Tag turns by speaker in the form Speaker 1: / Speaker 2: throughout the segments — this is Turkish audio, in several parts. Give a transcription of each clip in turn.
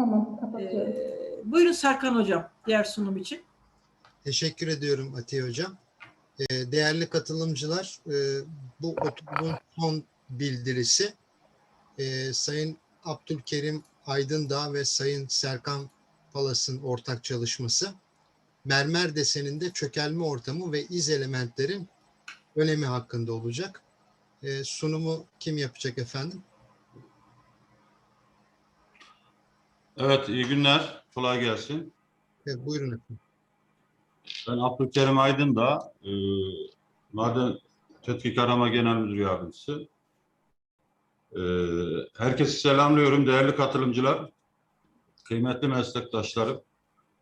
Speaker 1: Tamam kapatıyorum.
Speaker 2: Ee, buyurun Serkan Hocam diğer sunum için.
Speaker 3: Teşekkür ediyorum Atiye Hocam. Ee, Değerli katılımcılar, e, bu oturumun son bildirisi e, Sayın Abdülkerim Aydındağ ve Sayın Serkan Palas'ın ortak çalışması mermer deseninde çökelme ortamı ve iz elementlerin önemi hakkında olacak. E, Sunumu kim yapacak efendim?
Speaker 4: Evet, iyi günler. Kolay gelsin.
Speaker 3: Evet, buyurun efendim.
Speaker 4: Ben Abdülkerim Aydın da e, Maden Tetkik Arama Genel Müdür Yardımcısı. E, herkesi selamlıyorum değerli katılımcılar, kıymetli meslektaşlarım.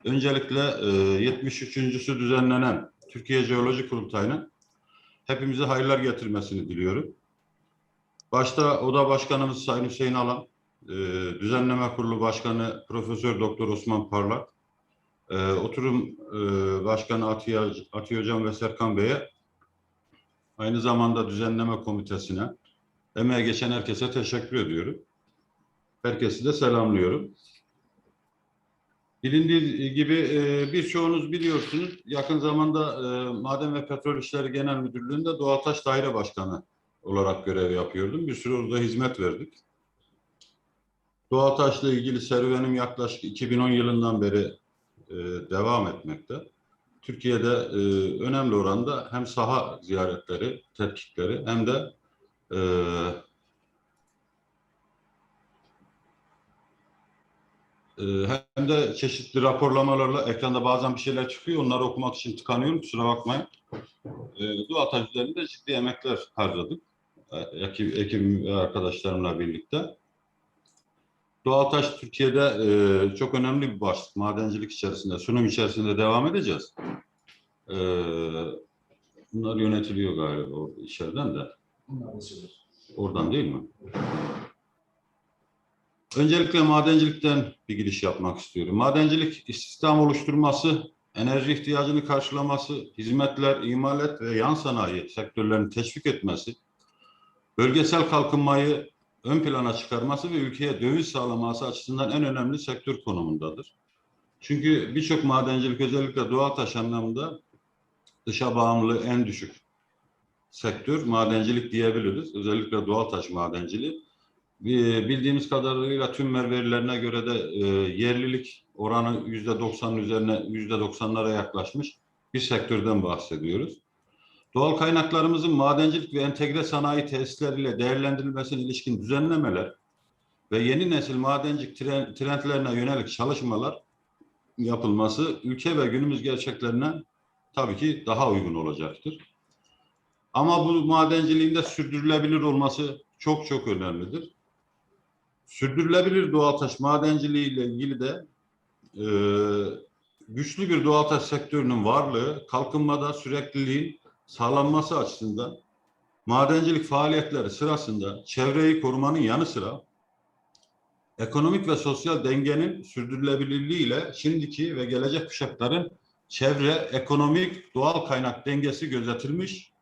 Speaker 4: Öncelikle e, 73.sü düzenlenen Türkiye Jeoloji Kurultayı'nın hepimize hayırlar getirmesini diliyorum. Başta Oda Başkanımız Sayın Hüseyin Alan, e, Düzenleme Kurulu Başkanı Profesör Doktor Osman Parlak, e, oturum Başkanı Atiye, Atiye Hocam ve Serkan Bey'e aynı zamanda düzenleme komitesine emeğe geçen herkese teşekkür ediyorum. Herkesi de selamlıyorum. Bilindiği gibi e, birçoğunuz biliyorsunuz yakın zamanda e, Maden ve Petrol İşleri Genel Müdürlüğü'nde Doğaltaş Daire Başkanı olarak görev yapıyordum. Bir süre orada hizmet verdik. Doğaltaş'la ilgili serüvenim yaklaşık 2010 yılından beri e, devam etmekte. Türkiye'de e, önemli oranda hem saha ziyaretleri, tetkikleri hem de e, e, hem de çeşitli raporlamalarla ekranda bazen bir şeyler çıkıyor. Onları okumak için tıkanıyorum. Kusura bakmayın. E, Doğaltaş üzerinde ciddi emekler harcadık. Ekip, ekibim arkadaşlarımla birlikte. Doğaltaş Türkiye'de e, çok önemli bir başlık. Madencilik içerisinde, sunum içerisinde devam edeceğiz. E, bunlar yönetiliyor galiba o içeriden de. Oradan değil mi? Öncelikle madencilikten bir giriş yapmak istiyorum. Madencilik istihdam oluşturması, enerji ihtiyacını karşılaması, hizmetler, imalat ve yan sanayi sektörlerini teşvik etmesi, bölgesel kalkınmayı ön plana çıkarması ve ülkeye döviz sağlaması açısından en önemli sektör konumundadır. Çünkü birçok madencilik özellikle doğal taş anlamında dışa bağımlılığı en düşük sektör madencilik diyebiliriz. Özellikle doğal taş madenciliği. Bi- Bildiğimiz kadarıyla tüm verilerine göre de e, yerlilik oranı yüzde doksanın üzerine yüzde doksanlara yaklaşmış bir sektörden bahsediyoruz. Doğal kaynaklarımızın madencilik ve entegre sanayi tesisleriyle değerlendirilmesine ilişkin düzenlemeler ve yeni nesil madencilik tren- trendlerine yönelik çalışmalar yapılması ülke ve günümüz gerçeklerine tabii ki daha uygun olacaktır. Ama bu madenciliğin de sürdürülebilir olması çok çok önemlidir. Sürdürülebilir doğaltaş madenciliği ile ilgili de e, güçlü bir doğaltaş sektörünün varlığı, kalkınmada sürekliliğin sağlanması açısından madencilik faaliyetleri sırasında çevreyi korumanın yanı sıra ekonomik ve sosyal dengenin sürdürülebilirliği ile şimdiki ve gelecek kuşakların çevre, ekonomik, doğal kaynak dengesi gözetilmiş,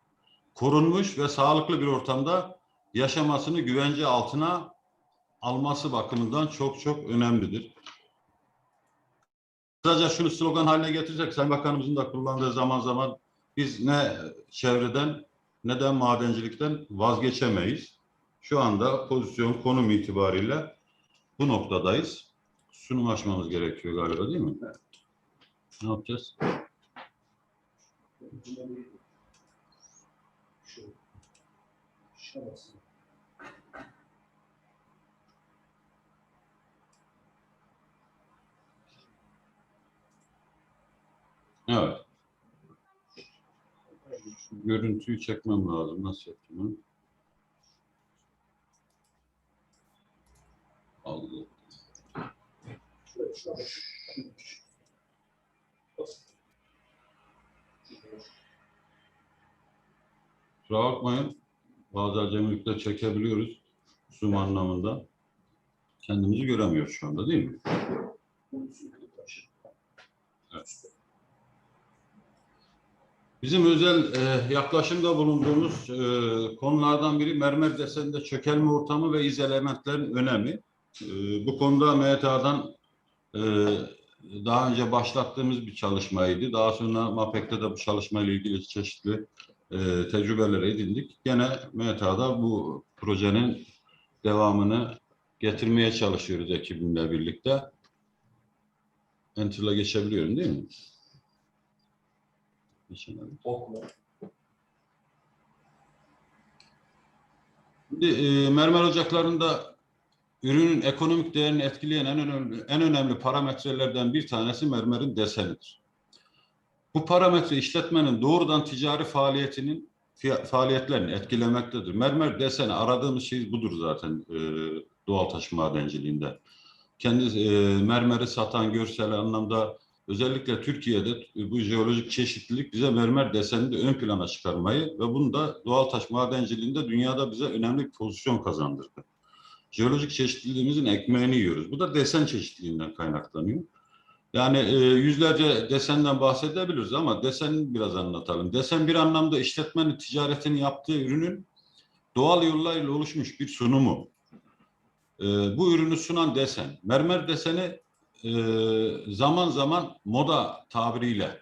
Speaker 4: korunmuş ve sağlıklı bir ortamda yaşamasını güvence altına alması bakımından çok çok önemlidir. Kısaca şunu slogan haline getirecek Sayın Bakanımızın da kullandığı zaman zaman biz ne çevreden ne de madencilikten vazgeçemeyiz. Şu anda pozisyon konum itibariyle bu noktadayız. Sunum açmamız gerekiyor galiba değil mi? Ne yapacağız? Evet. Şu görüntüyü çekmem lazım. Nasıl yapayım? Allah. Kusura bakmayın. Bazı acemilikle çekebiliyoruz. Zoom anlamında. Kendimizi göremiyoruz şu anda değil mi? Evet. Bizim özel e, yaklaşımda bulunduğumuz e, konulardan biri mermer deseninde çökelme ortamı ve iz elementlerin önemi. E, bu konuda MTA'dan e, daha önce başlattığımız bir çalışmaydı. Daha sonra MAPEK'te de bu çalışmayla ilgili çeşitli e, tecrübeler edindik. Gene META'da bu projenin devamını getirmeye çalışıyoruz ekibimle birlikte. Enter'la geçebiliyorum değil mi? Geçemedim. Şimdi, e, mermer ocaklarında ürünün ekonomik değerini etkileyen en önemli, en önemli parametrelerden bir tanesi mermerin desenidir. Bu parametre işletmenin doğrudan ticari faaliyetinin faaliyetlerini etkilemektedir. Mermer deseni aradığımız şey budur zaten e, doğal taş madenciliğinde. Kendi e, mermeri satan görsel anlamda özellikle Türkiye'de bu jeolojik çeşitlilik bize mermer desenini de ön plana çıkarmayı ve bunu da doğal taş madenciliğinde dünyada bize önemli bir pozisyon kazandırdı. Jeolojik çeşitliliğimizin ekmeğini yiyoruz. Bu da desen çeşitliliğinden kaynaklanıyor. Yani e, yüzlerce desenden bahsedebiliriz ama deseni biraz anlatalım. Desen bir anlamda işletmenin ticaretini yaptığı ürünün doğal yollarla oluşmuş bir sunumu. E, bu ürünü sunan desen. Mermer deseni e, zaman zaman moda tabiriyle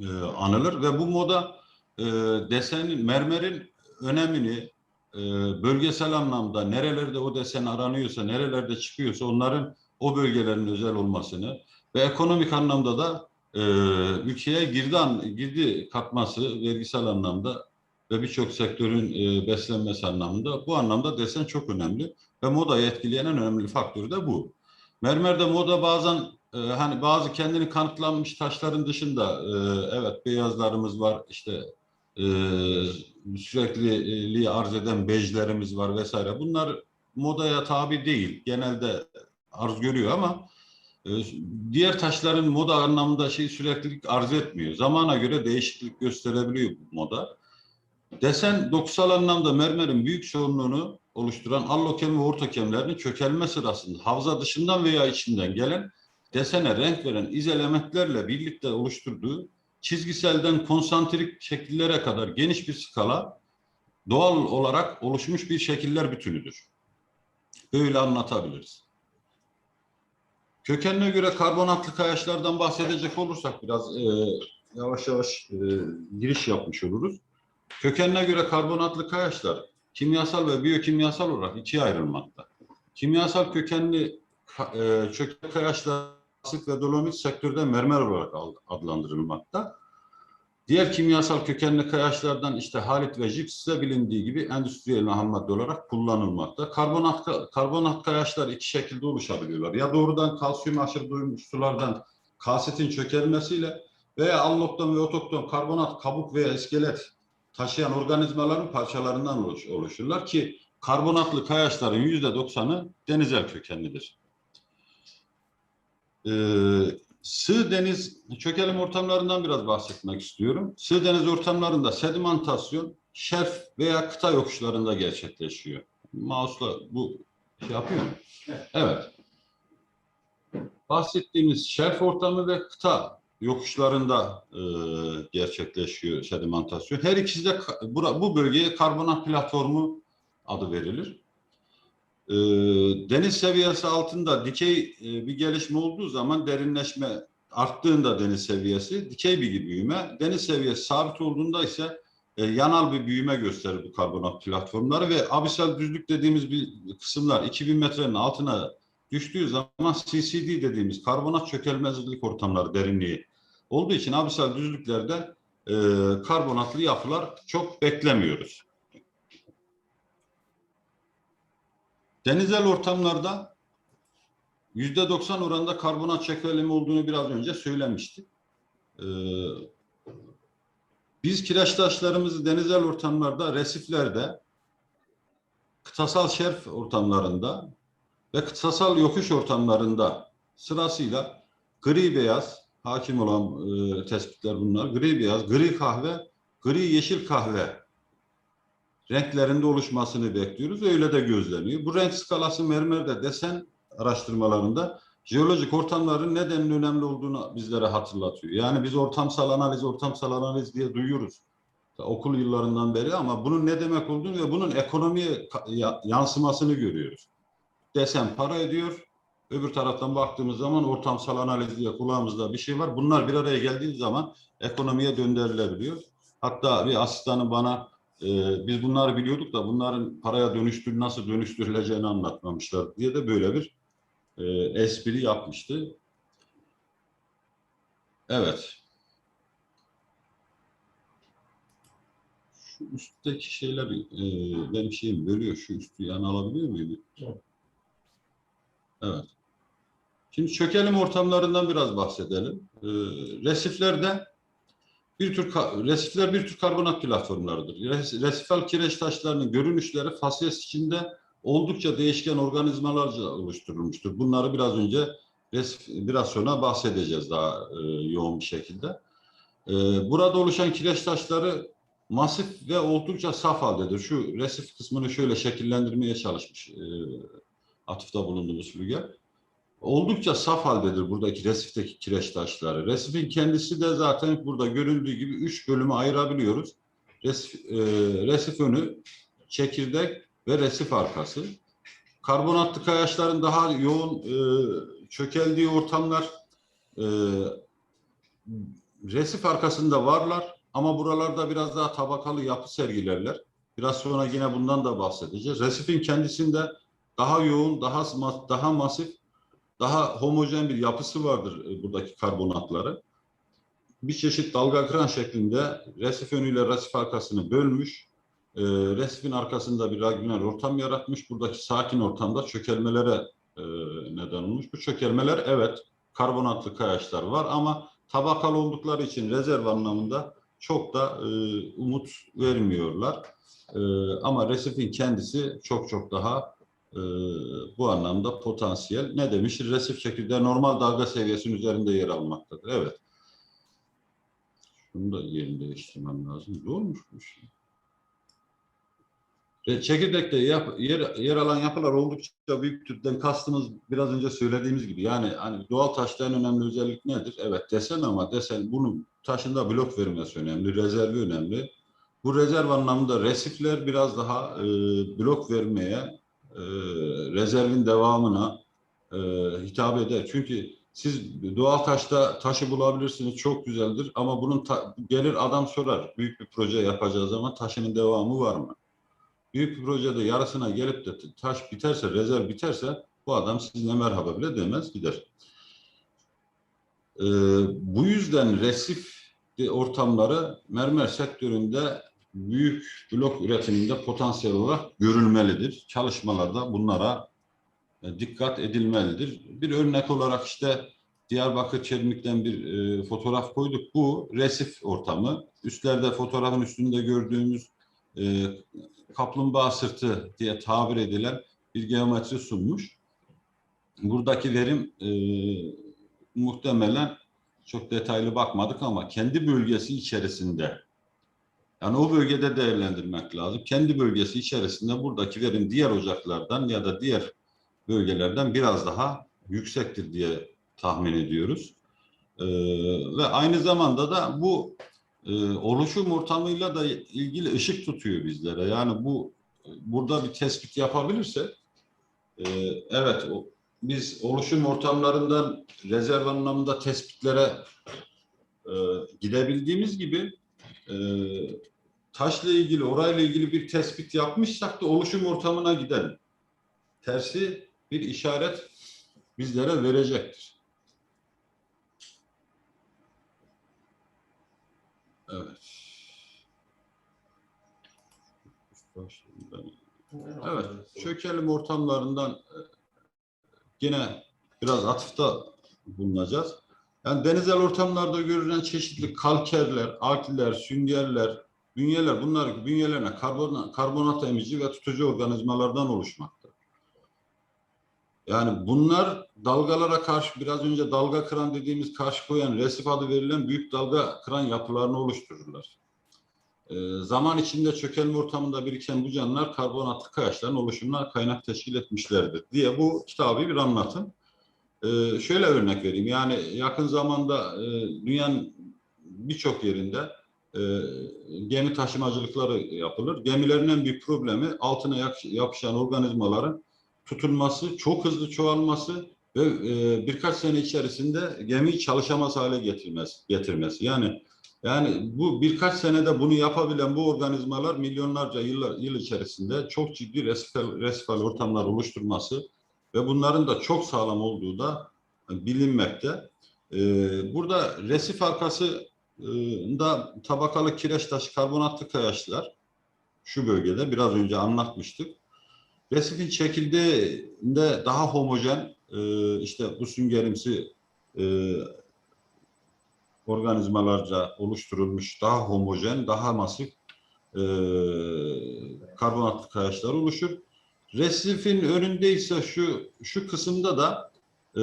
Speaker 4: e, anılır ve bu moda e, desenin, mermerin önemini e, bölgesel anlamda nerelerde o desen aranıyorsa, nerelerde çıkıyorsa onların o bölgelerin özel olmasını ve ekonomik anlamda da e, ülkeye girdi, an- girdi katması vergisel anlamda ve birçok sektörün e, beslenmesi anlamında bu anlamda desen çok önemli ve modayı etkileyen en önemli faktör de bu. Mermerde moda bazen e, hani bazı kendini kanıtlanmış taşların dışında e, evet beyazlarımız var işte e, sürekliliği arz eden bejlerimiz var vesaire. Bunlar modaya tabi değil. Genelde arz görüyor ama e, diğer taşların moda anlamında şey süreklilik arz etmiyor. Zamana göre değişiklik gösterebiliyor bu moda. Desen dokusal anlamda mermerin büyük çoğunluğunu oluşturan allokem ve ortokemlerin çökelme sırasında havza dışından veya içinden gelen desene renk veren iz elementlerle birlikte oluşturduğu çizgiselden konsantrik şekillere kadar geniş bir skala doğal olarak oluşmuş bir şekiller bütünüdür. Böyle anlatabiliriz. Kökenine göre karbonatlı kayaçlardan bahsedecek olursak biraz e, yavaş yavaş e, giriş yapmış oluruz. Kökenine göre karbonatlı kayaçlar kimyasal ve biyokimyasal olarak ikiye ayrılmakta. Kimyasal kökenli e, çökel kayaçlar asit ve dolomit sektörde mermer olarak ad- adlandırılmakta. Diğer kimyasal kökenli kayaçlardan işte halit ve jips ise bilindiği gibi endüstriyel ham madde olarak kullanılmakta. Karbonat, karbonat kayaçlar iki şekilde oluşabiliyorlar. Ya doğrudan kalsiyum aşırı duymuş sulardan kalsitin çökelmesiyle veya allokton ve otokton karbonat kabuk veya iskelet taşıyan organizmaların parçalarından oluş- oluşurlar ki karbonatlı kayaçların yüzde doksanı denizel kökenlidir. Ee, sığ deniz çökelim ortamlarından biraz bahsetmek istiyorum. Sığ deniz ortamlarında sedimentasyon şerf veya kıta yokuşlarında gerçekleşiyor. Mouse'la bu şey yapıyor mu? Evet. Bahsettiğimiz şerf ortamı ve kıta yokuşlarında e, gerçekleşiyor sedimentasyon. Her ikisi de bura- bu bölgeye karbonat platformu adı verilir. E, deniz seviyesi altında dikey e, bir gelişme olduğu zaman derinleşme arttığında deniz seviyesi dikey bir büyüme, deniz seviyesi sabit olduğunda ise e, yanal bir büyüme gösterir bu karbonat platformları ve abisal düzlük dediğimiz bir kısımlar 2000 metrenin altına düştüğü zaman CCD dediğimiz karbonat çökelmezlik ortamları derinliği olduğu için abisal düzlüklerde e, karbonatlı yapılar çok beklemiyoruz. Denizel ortamlarda yüzde 90 oranında karbonat çökelimi olduğunu biraz önce söylemiştik. Ee, biz kireç taşlarımızı denizel ortamlarda, resiflerde, kıtasal şerf ortamlarında ve kıtasal yokuş ortamlarında sırasıyla gri beyaz, hakim olan e, tespitler bunlar. Gri beyaz, gri kahve, gri yeşil kahve renklerinde oluşmasını bekliyoruz. Öyle de gözleniyor. Bu renk skalası mermerde desen araştırmalarında jeolojik ortamların nedenin önemli olduğunu bizlere hatırlatıyor. Yani biz ortamsal analiz, ortamsal analiz diye duyuyoruz. Okul yıllarından beri ama bunun ne demek olduğunu ve bunun ekonomiye yansımasını görüyoruz. Desen para ediyor Öbür taraftan baktığımız zaman ortamsal analiz diye kulağımızda bir şey var. Bunlar bir araya geldiği zaman ekonomiye döndürülebiliyor. Hatta bir asistanı bana e, biz bunları biliyorduk da bunların paraya dönüştür nasıl dönüştürüleceğini anlatmamışlar diye de böyle bir e, espri yapmıştı. Evet. Şu üstteki şeyler e, benim şeyim bölüyor. Şu üstü yan alabiliyor muyum? Evet. Şimdi çökelim ortamlarından biraz bahsedelim. E, resiflerde bir tür resifler bir tür karbonat platformlarıdır. Res- resifal kireç taşlarının görünüşleri fasyes içinde oldukça değişken organizmalarca oluşturulmuştur. Bunları biraz önce biraz sonra bahsedeceğiz daha e, yoğun bir şekilde. E, burada oluşan kireç taşları masif ve oldukça saf haldedir. Şu resif kısmını şöyle şekillendirmeye çalışmış e, atıfta bulunduğumuz Flüger. Oldukça saf haldedir buradaki resifteki kireç taşları. Resifin kendisi de zaten burada görüldüğü gibi üç bölüme ayırabiliyoruz. Resif, e, resif önü, çekirdek ve resif arkası. Karbonatlı kayaçların daha yoğun e, çökeldiği ortamlar e, resif arkasında varlar ama buralarda biraz daha tabakalı yapı sergilerler. Biraz sonra yine bundan da bahsedeceğiz. Resifin kendisinde daha yoğun, daha daha masif, daha homojen bir yapısı vardır e, buradaki karbonatları. Bir çeşit dalga kıran şeklinde resif önüyle resif arkasını bölmüş. E, resifin arkasında bir lagüner ortam yaratmış. Buradaki sakin ortamda çökelmelere e, neden olmuş. Bu çökelmeler evet karbonatlı kayaçlar var ama tabakalı oldukları için rezerv anlamında çok da umut vermiyorlar. Ama resifin kendisi çok çok daha e, bu anlamda potansiyel. Ne demiştir? Resif çekirdeği normal dalga seviyesinin üzerinde yer almaktadır. Evet. Şunu da yerini değiştirmem lazım. Doğrumuş bu şey. Çekirdekte yap- yer, yer alan yapılar oldukça büyük türden kastımız biraz önce söylediğimiz gibi yani hani doğal taşta en önemli özellik nedir? Evet desen ama desen bunun taşında blok vermesi önemli, rezervi önemli. Bu rezerv anlamında resifler biraz daha e, blok vermeye, e, rezervin devamına e, hitap eder. Çünkü siz doğal taşta taşı bulabilirsiniz çok güzeldir ama bunun ta- gelir adam sorar büyük bir proje yapacağı zaman taşının devamı var mı? büyük bir projede yarısına gelip de taş biterse, rezerv biterse bu adam sizinle merhaba bile demez gider. Ee, bu yüzden resif ortamları mermer sektöründe büyük blok üretiminde potansiyel olarak görülmelidir. Çalışmalarda bunlara e, dikkat edilmelidir. Bir örnek olarak işte Diyarbakır Çelmik'ten bir e, fotoğraf koyduk. Bu resif ortamı. Üstlerde fotoğrafın üstünde gördüğümüz e, kaplumbağa sırtı diye tabir edilen bir geometri sunmuş. Buradaki verim muhtemelen çok detaylı bakmadık ama kendi bölgesi içerisinde yani o bölgede değerlendirmek lazım. Kendi bölgesi içerisinde buradaki verim diğer ocaklardan ya da diğer bölgelerden biraz daha yüksektir diye tahmin ediyoruz. Ee, ve aynı zamanda da bu e, oluşum ortamıyla da ilgili ışık tutuyor bizlere. Yani bu burada bir tespit yapabilirse e, evet o, biz oluşum ortamlarından rezerv anlamında tespitlere e, gidebildiğimiz gibi e, taşla ilgili, orayla ilgili bir tespit yapmışsak da oluşum ortamına gidelim. Tersi bir işaret bizlere verecektir. Evet. Evet, çökelim ortamlarından e, yine biraz atıfta bulunacağız. Yani denizel ortamlarda görülen çeşitli kalkerler, alkiller, süngerler, bünyeler bunlar bünyelerine karbon, karbonat emici ve tutucu organizmalardan oluşmakta. Yani bunlar dalgalara karşı biraz önce dalga kıran dediğimiz karşı koyan resif adı verilen büyük dalga kıran yapılarını oluştururlar. Ee, zaman içinde çökelme ortamında biriken bu canlılar karbonatlı kayaçların oluşumuna kaynak teşkil etmişlerdir diye bu kitabı bir anlatın. Ee, şöyle örnek vereyim yani yakın zamanda e, dünyanın birçok yerinde e, gemi taşımacılıkları yapılır. Gemilerin en büyük problemi altına yapışan organizmaların tutulması, çok hızlı çoğalması ve e, birkaç sene içerisinde gemiyi çalışamaz hale getirmesi, getirmesi. Yani yani bu birkaç senede bunu yapabilen bu organizmalar milyonlarca yıllar, yıl içerisinde çok ciddi resifal, resifal ortamlar oluşturması ve bunların da çok sağlam olduğu da bilinmekte. Ee, burada resif halkası e, da tabakalı kireç taşı karbonatlı kayaçlar şu bölgede biraz önce anlatmıştık. Resifin çekildiğinde daha homojen e, işte bu süngerimsi e, organizmalarca oluşturulmuş daha homojen, daha masif e, karbonatlı kayaçlar oluşur. Resifin önünde ise şu şu kısımda da e,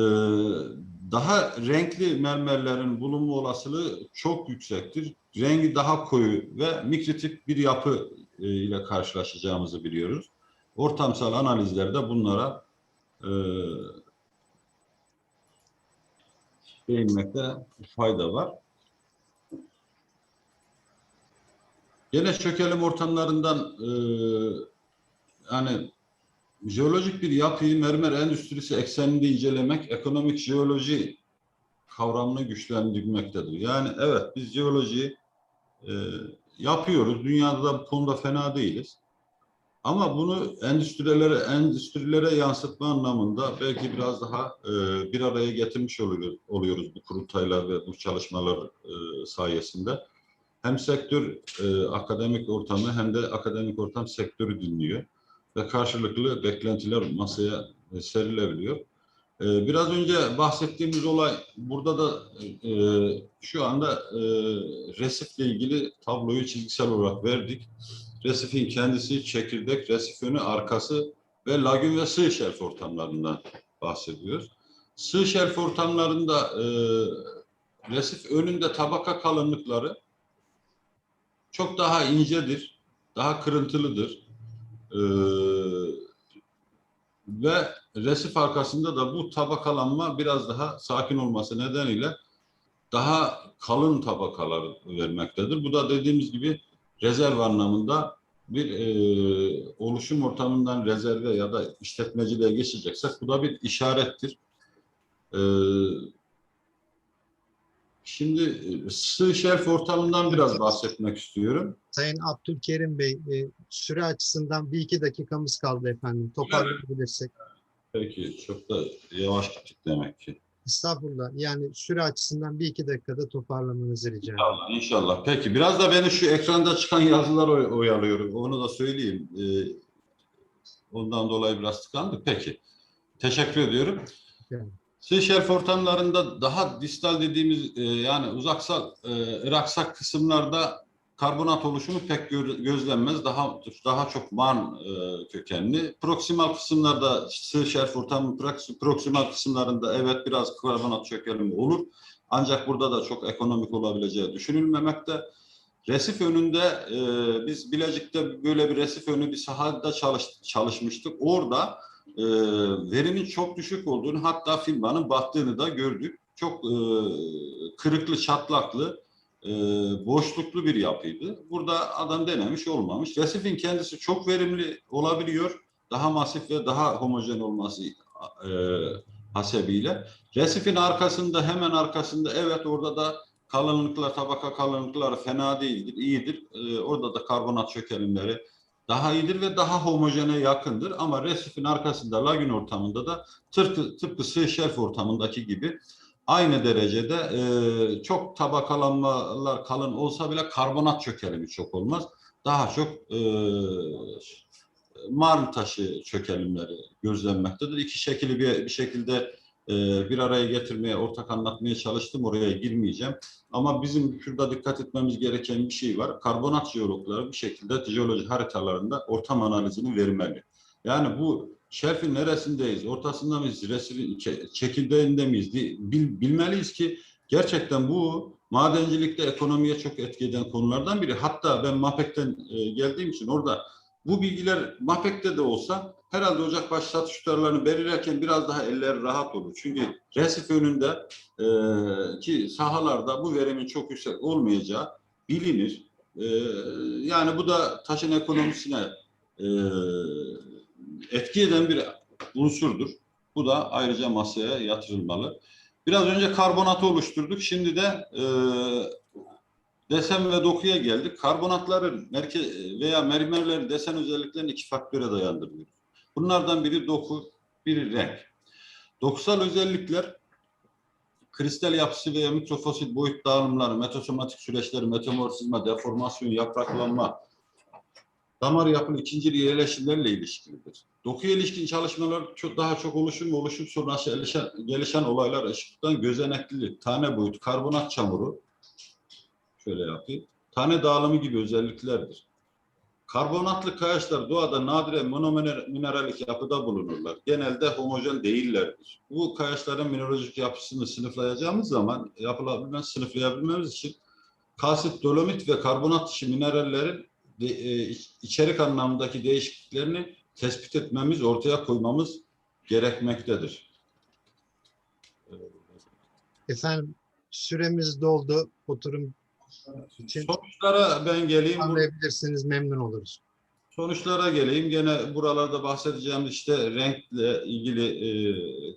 Speaker 4: daha renkli mermerlerin bulunma olasılığı çok yüksektir. Rengi daha koyu ve mikritik bir yapı e, ile karşılaşacağımızı biliyoruz. Ortamsal analizlerde bunlara e, değinmekte fayda var. Gene çökelim ortamlarından e, yani jeolojik bir yapıyı mermer endüstrisi ekseninde incelemek ekonomik jeoloji kavramını güçlendirmektedir. Yani evet biz jeolojiyi e, yapıyoruz. Dünyada da bu konuda fena değiliz. Ama bunu endüstrilere endüstrilere yansıtma anlamında belki biraz daha e, bir araya getirmiş oluyoruz, oluyoruz bu kurultaylar ve bu çalışmalar e, sayesinde. Hem sektör e, akademik ortamı hem de akademik ortam sektörü dinliyor ve karşılıklı beklentiler masaya e, serilebiliyor. E, biraz önce bahsettiğimiz olay burada da e, şu anda e, resifle ilgili tabloyu çizgisel olarak verdik. Resifin kendisi, çekirdek, resif önü, arkası ve lagün ve sığ şelf ortamlarından bahsediyoruz. Sığ şelf ortamlarında resif önünde tabaka kalınlıkları çok daha incedir, daha kırıntılıdır. Ee, ve resif arkasında da bu tabakalanma biraz daha sakin olması nedeniyle daha kalın tabakalar vermektedir. Bu da dediğimiz gibi rezerv anlamında bir e, oluşum ortamından rezerve ya da işletmeciliğe geçeceksek bu da bir işarettir. E, şimdi e, sığ şelf ortamından biraz bahsetmek istiyorum.
Speaker 3: Sayın Abdülkerim Bey, e, süre açısından bir iki dakikamız kaldı efendim. Toparlayabilirsek.
Speaker 4: Peki çok da yavaş gittik demek ki.
Speaker 3: Estağfurullah. Yani süre açısından bir iki dakikada toparlamanızı rica ederim.
Speaker 4: İnşallah, inşallah. Peki biraz da beni şu ekranda çıkan yazılar oy- oyalıyorum. Onu da söyleyeyim. Ee, ondan dolayı biraz tıkandık. Peki. Teşekkür ediyorum.
Speaker 3: Yani.
Speaker 4: Sığ şerf ortamlarında daha distal dediğimiz e, yani uzaksal, e, ıraksak kısımlarda karbonat oluşumu pek gö- gözlenmez. Daha daha çok man e, kökenli. Proksimal kısımlarda sığ şerf ortamı proks- proksimal kısımlarında evet biraz karbonat çökelimi olur. Ancak burada da çok ekonomik olabileceği düşünülmemekte. Resif önünde e, biz Bilecik'te böyle bir resif önü bir sahada çalış, çalışmıştık. Orada e, verimin çok düşük olduğunu hatta firmanın battığını da gördük. Çok e, kırıklı, çatlaklı, e, boşluklu bir yapıydı. Burada adam denemiş olmamış. Resifin kendisi çok verimli olabiliyor. Daha masif ve daha homojen olması e, hasebiyle. Resifin arkasında hemen arkasında evet orada da kalınlıklar, tabaka kalınlıkları fena değildir, iyidir. Ee, orada da karbonat çökelimleri daha iyidir ve daha homojene yakındır. Ama resifin arkasında lagün ortamında da tıpkı, tıpkı sığ şelf ortamındaki gibi aynı derecede e, çok tabakalanmalar kalın olsa bile karbonat çökelimi çok olmaz. Daha çok e, marl taşı çökelimleri gözlenmektedir. İki şekli bir, bir şekilde e, bir araya getirmeye, ortak anlatmaya çalıştım. Oraya girmeyeceğim. Ama bizim şurada dikkat etmemiz gereken bir şey var. Karbonat jeologları bir şekilde jeoloji haritalarında ortam analizini vermeli. Yani bu şerfin neresindeyiz, ortasında mıyız, çe- çekirdeğinde miyiz bil- bilmeliyiz ki gerçekten bu madencilikte ekonomiye çok etki eden konulardan biri. Hatta ben MAPEK'ten e, geldiğim için orada bu bilgiler MAPEK'te de olsa herhalde Ocakbaşı satış tutarlarını belirlerken biraz daha eller rahat olur. Çünkü resif önünde e, ki sahalarda bu verimin çok yüksek olmayacağı bilinir. E, yani bu da taşın ekonomisine e, etki eden bir unsurdur. Bu da ayrıca masaya yatırılmalı. Biraz önce karbonatı oluşturduk. Şimdi de e, desen ve dokuya geldik. Karbonatların merke veya mermerlerin desen özelliklerini iki faktöre dayandırıyoruz. Bunlardan biri doku, biri renk. Dokusal özellikler kristal yapısı veya mikrofosil boyut dağılımları, metasomatik süreçleri, metamorfizma, deformasyon, yapraklanma, damar yapılı ikinci yerleşimlerle ilişkilidir. Dokuya ilişkin çalışmalar çok daha çok oluşum ve oluşum sonrası gelişen, gelişen olaylar ışıktan gözeneklilik, tane boyut, karbonat çamuru, şöyle yapayım, tane dağılımı gibi özelliklerdir. Karbonatlı kayaçlar doğada nadire monomineralik yapıda bulunurlar. Genelde homojen değillerdir. Bu kayaçların mineralojik yapısını sınıflayacağımız zaman yapılabilmez, sınıflayabilmemiz için kalsit, dolomit ve karbonat dışı minerallerin e, iç- içerik anlamındaki değişikliklerini tespit etmemiz, ortaya koymamız gerekmektedir.
Speaker 3: Efendim süremiz doldu. Oturum için
Speaker 4: Sonuçlara ben geleyim.
Speaker 3: Anlayabilirsiniz. Memnun oluruz.
Speaker 4: Sonuçlara geleyim. Gene buralarda bahsedeceğim işte renkle ilgili e,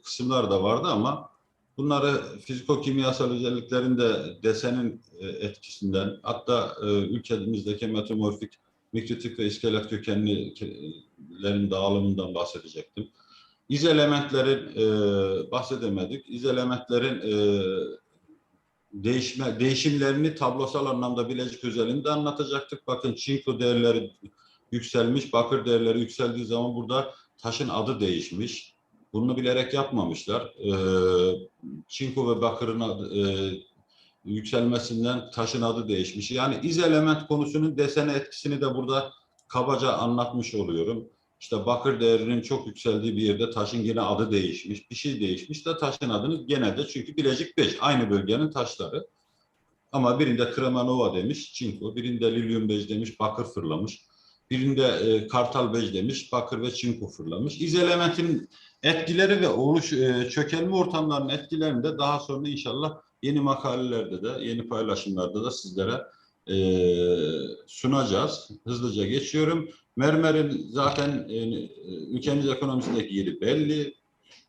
Speaker 4: kısımlar da vardı ama bunları fiziko-kimyasal özelliklerinde desenin e, etkisinden hatta e, ülkemizdeki metamorfik mikrotik ve iskelet kökenlilerin dağılımından bahsedecektim. İz elementlerin e, bahsedemedik. İz elementlerin e, değişme, değişimlerini tablosal anlamda bilezik özelinde anlatacaktık. Bakın çinko değerleri yükselmiş, bakır değerleri yükseldiği zaman burada taşın adı değişmiş. Bunu bilerek yapmamışlar. Ee, çinko ve bakırın adı, e, yükselmesinden taşın adı değişmiş. Yani iz element konusunun desene etkisini de burada kabaca anlatmış oluyorum. İşte bakır değerinin çok yükseldiği bir yerde taşın yine adı değişmiş. Bir şey değişmiş de taşın adını genelde çünkü Bilecik 5 aynı bölgenin taşları. Ama birinde Kremanova demiş çinko, birinde Lilyum bej demiş bakır fırlamış. Birinde e, Kartal bej demiş bakır ve çinko fırlamış. İz elementin etkileri ve oluş e, çökelme ortamlarının etkilerini de daha sonra inşallah yeni makalelerde de yeni paylaşımlarda da sizlere e, sunacağız. Hızlıca geçiyorum. Mermerin zaten e, ülkemiz ekonomisindeki yeri belli.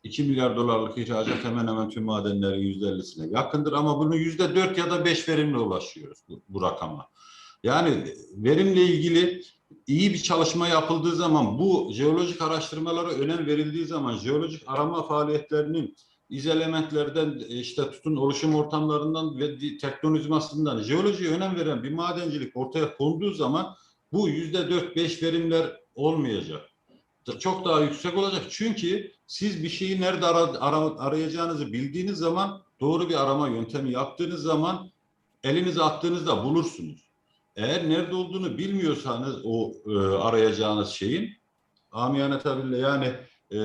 Speaker 4: 2 milyar dolarlık ihracat hemen hemen tüm madenlerin %50'sine yakındır ama bunu %4 ya da 5 verimle ulaşıyoruz bu, bu rakama. Yani verimle ilgili iyi bir çalışma yapıldığı zaman bu jeolojik araştırmalara önem verildiği zaman jeolojik arama faaliyetlerinin iz elementlerden e, işte tutun oluşum ortamlarından ve tektonizmasından jeolojiye önem veren bir madencilik ortaya konduğu zaman bu yüzde dört beş verimler olmayacak. Çok daha yüksek olacak. Çünkü siz bir şeyi nerede ara- ara- arayacağınızı bildiğiniz zaman doğru bir arama yöntemi yaptığınız zaman elinize attığınızda bulursunuz. Eğer nerede olduğunu bilmiyorsanız o e, arayacağınız şeyin amiyane tabirle yani e,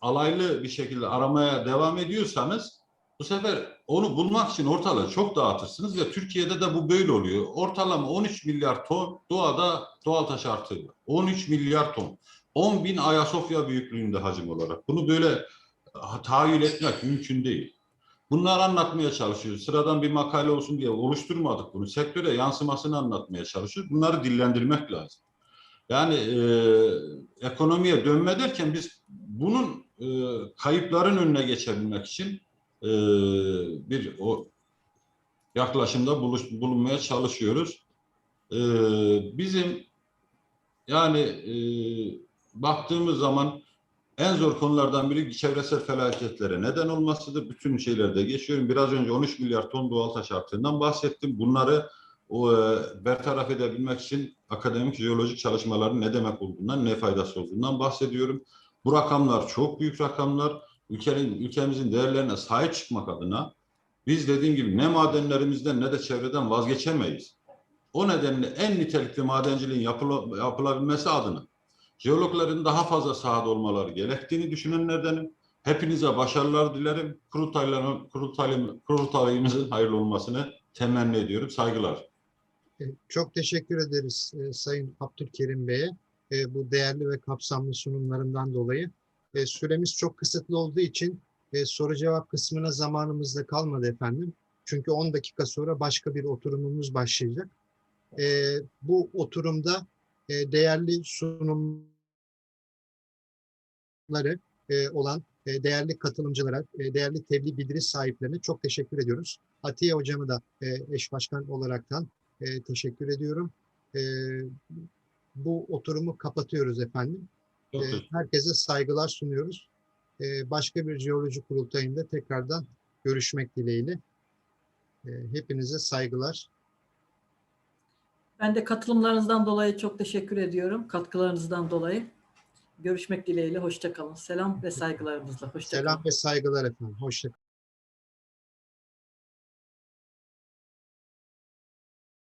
Speaker 4: alaylı bir şekilde aramaya devam ediyorsanız bu sefer onu bulmak için ortalığı çok dağıtırsınız ve Türkiye'de de bu böyle oluyor. Ortalama 13 milyar ton doğada doğal taş artığı var. 13 milyar ton. 10 bin Ayasofya büyüklüğünde hacim olarak. Bunu böyle ha, tahayyül etmek mümkün değil. Bunları anlatmaya çalışıyoruz. Sıradan bir makale olsun diye oluşturmadık bunu. Sektöre yansımasını anlatmaya çalışıyoruz. Bunları dillendirmek lazım. Yani e, ekonomiye dönme derken biz bunun e, kayıpların önüne geçebilmek için e, bir o yaklaşımda buluş, bulunmaya çalışıyoruz. E, bizim yani e, baktığımız zaman en zor konulardan biri çevresel felaketlere neden olmasıdır. Bütün şeylerde geçiyorum. Biraz önce 13 milyar ton doğal taş artığından bahsettim. Bunları o, e, bertaraf edebilmek için akademik jeolojik çalışmaların ne demek olduğundan, ne faydası olduğundan bahsediyorum. Bu rakamlar çok büyük rakamlar. Ülkenin, ülkemizin değerlerine sahip çıkmak adına biz dediğim gibi ne madenlerimizden ne de çevreden vazgeçemeyiz. O nedenle en nitelikli madenciliğin yapıla, yapılabilmesi adına jeologların daha fazla sahada olmaları gerektiğini düşünenlerdenim. Hepinize başarılar dilerim. Kurultayların, kurultayım, kurultayımızın hayırlı olmasını temenni ediyorum. Saygılar.
Speaker 3: Çok teşekkür ederiz e, Sayın Abdülkerim Bey'e e, bu değerli ve kapsamlı sunumlarından dolayı. E, Süremiz çok kısıtlı olduğu için e, soru cevap kısmına zamanımız da kalmadı efendim. Çünkü 10 dakika sonra başka bir oturumumuz başlayacak. E, Bu oturumda e, değerli sunumları e, olan e, değerli katılımcılara, e, değerli tebliğ bildiri sahiplerine çok teşekkür ediyoruz. Atiye hocamı da e, eş başkan olaraktan e, teşekkür ediyorum. E, bu oturumu kapatıyoruz efendim.
Speaker 4: Çok
Speaker 3: E, herkese saygılar sunuyoruz. E, başka bir jeoloji kurultayında tekrardan görüşmek dileğiyle. E, hepinize saygılar.
Speaker 2: Ben de katılımlarınızdan dolayı çok teşekkür ediyorum. Katkılarınızdan dolayı. Görüşmek dileğiyle. Hoşça kalın. Selam ve saygılarımızla. Hoşça kalın.
Speaker 3: Selam ve saygılar efendim. Hoşça